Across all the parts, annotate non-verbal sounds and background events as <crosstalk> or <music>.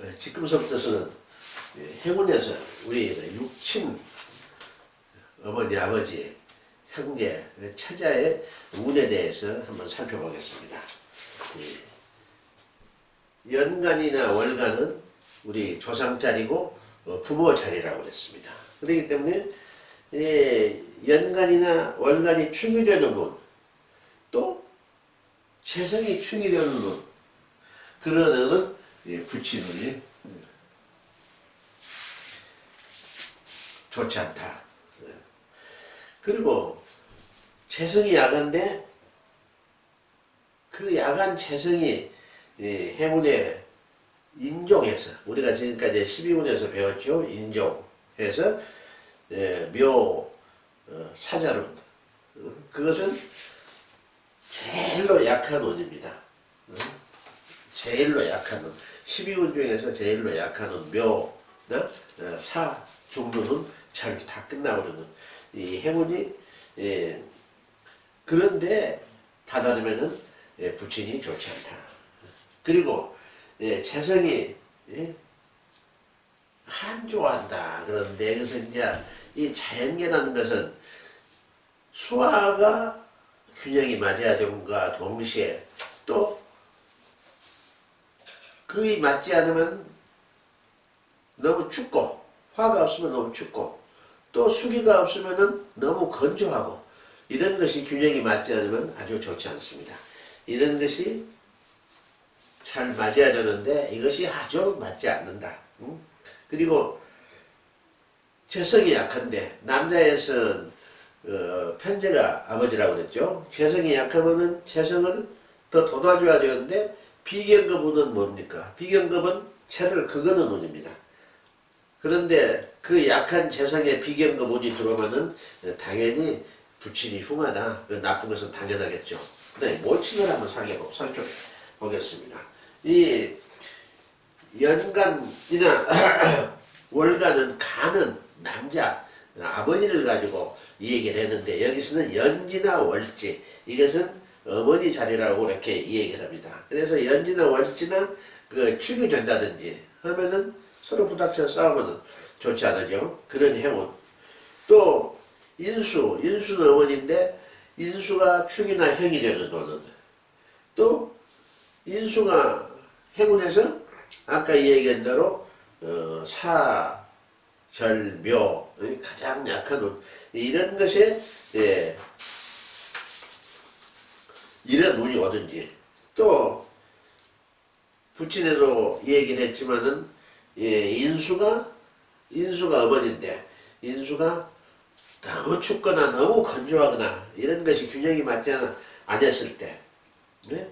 어, 지금서부터서는 예, 행운에서 우리 그 육친 어머니 아버지 형제 처자의 운에 대해서 한번 살펴보겠습니다. 예. 연간이나 월간은 우리 조상 자리고 어, 부모 자리라고 그랬습니다. 그렇기 때문에 예, 연간이나 월간이 충이 되는 운, 또 재성이 충이 되는 운, 그런 예, 부친운이 좋지 않다. 예. 그리고 재성이 야간데 그 야간 재성이 예, 행운의 인종에서 우리가 지금까지 12운에서 배웠죠. 인종에서 예, 묘 어, 사자룬 어, 그것은 제일로 약한 운입니다. 어? 제일로 약한 운 12운 중에서 제일로 약한 운 묘나 어, 사 종류는 잘 다 끝나버리는 이 행운이 예, 그런데 다다르면은 예, 부친이 좋지 않다. 그리고 예, 재성이 예, 한조한다. 그런데 그것은 이제 이 자연계라는 것은 수화가 균형이 맞아야 되는가 동시에 또 그에 맞지 않으면 너무 춥고 화가 없으면 너무 춥고 또 수기가 없으면 너무 건조하고 이런 것이 균형이 맞지 않으면 아주 좋지 않습니다. 이런 것이 잘 맞아야 되는데 이것이 아주 맞지 않는다. 응? 그리고 재성이 약한데 남자에서는 어, 편제가 아버지라고 그랬죠. 재성이 약하면은 재성을 더 돋아줘야 되는데 비경급은 뭡니까? 비경급은 체를 그거는 운입니다. 그런데 그 약한 재성에 비경급 운이 들어오면은 당연히 부친이 흉하다. 그 나쁜 것은 당연하겠죠. 네, 모친을 한번 살펴보, 살펴 보겠습니다. 이 연간이나 <clears throat> 월간은 간은 남자 아버지를 가지고 이 얘기를 했는데 여기서는 연지나 월지 이것은 어머니 자리라고 이렇게 이 얘기를 합니다. 그래서 연지나 월지는 그 축이 된다든지 하면은 서로 부닥쳐 싸우면 좋지 않으죠. 그런 행운. 또 인수, 인수는 어머니인데 인수가 축이나 형이 되는 돈은 또 인수가 행운에서 아까 얘기한 대로 어, 사, 절, 묘 가장 약한 운 이런 것에 예, 이런 운이 오든지 또 부친에도 얘기를 했지만은 예, 인수가 인수가 어머니인데 인수가 너무 춥거나 너무 건조하거나 이런 것이 균형이 맞지 않아 아니었을 때 네?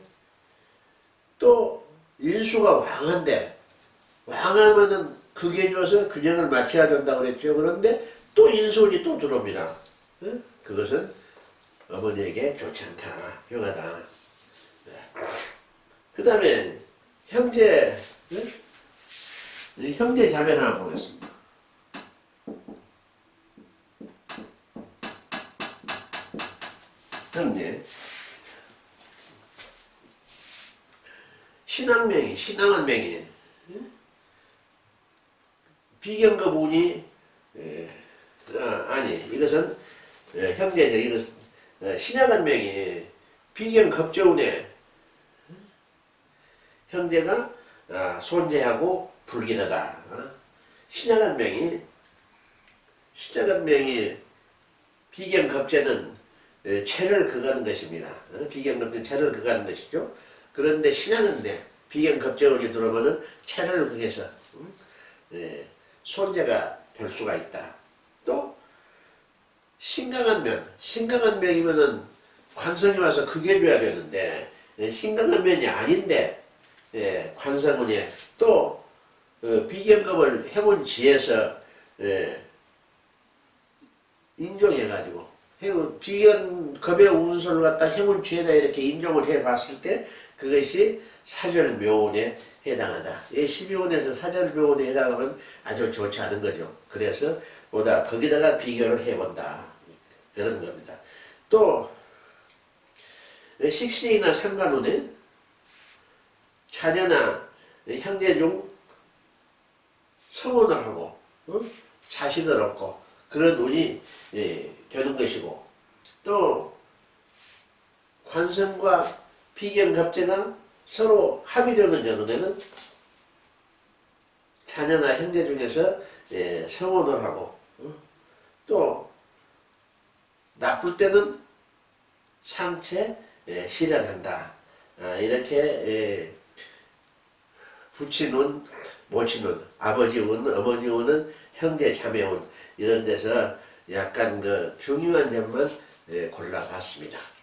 또 인수가 왕한데 왕하면은 그게 줘서 균형을 맞춰야 된다고 그랬죠. 그런데 또 인수운이 또 들어옵니다. 네? 그것은 어머니에게 좋지 않다. 흉하다. 그 다음에 형제 네? 이 형제 자매를 한번 보겠습니다. 형제 신앙명이 신앙한 명이 비경급 운이 에, 아, 아니 이것은 에, 형제죠 이것 에, 신약한 명이 비경급조운에 형제가 아, 손재하고 불길하다 어? 신약한 명이 신약한 명이 비경급제는 에, 체를 그가는 것입니다 어? 비경급제는 체를 그가는 것이죠 그런데 신약은데 비경급제운이 들어오면은 체를 그해서 음? 예, 손재가 될 수가 있다. 또 신강한 면, 신강한 면이면은 관성이 와서 그게 줘야 되는데 예, 신강한 면이 아닌데 예, 관성운이 또 어, 비경급을 해본 지에서 예, 인정해가지고 비경급의 운수를 갖다 해운 지에다 이렇게 인정을 해봤을 때 그것이 사절묘운에 해당한다. 이 12원에서 사절묘운에 해당하면 아주 좋지 않은 거죠. 그래서 보다 거기다가 비교를 해본다. 그런 겁니다. 또 식신이나 상관운에 자녀나 형제 중 성혼을 하고 어? 자식을 얻고 그런 운이 예, 되는 것이고 또 관성과 비견 갑제가 서로 합의되는 경우에는 자녀나 형제 중에서 예, 성혼을 하고 어? 또 나쁠 때는 상체 예, 실현한다. 아, 이렇게 예, 부친운, 모친운, 아버지 운, 어머니 운은 형제 자매 운 이런 데서 약간 그 중요한 점만 예, 골라봤습니다.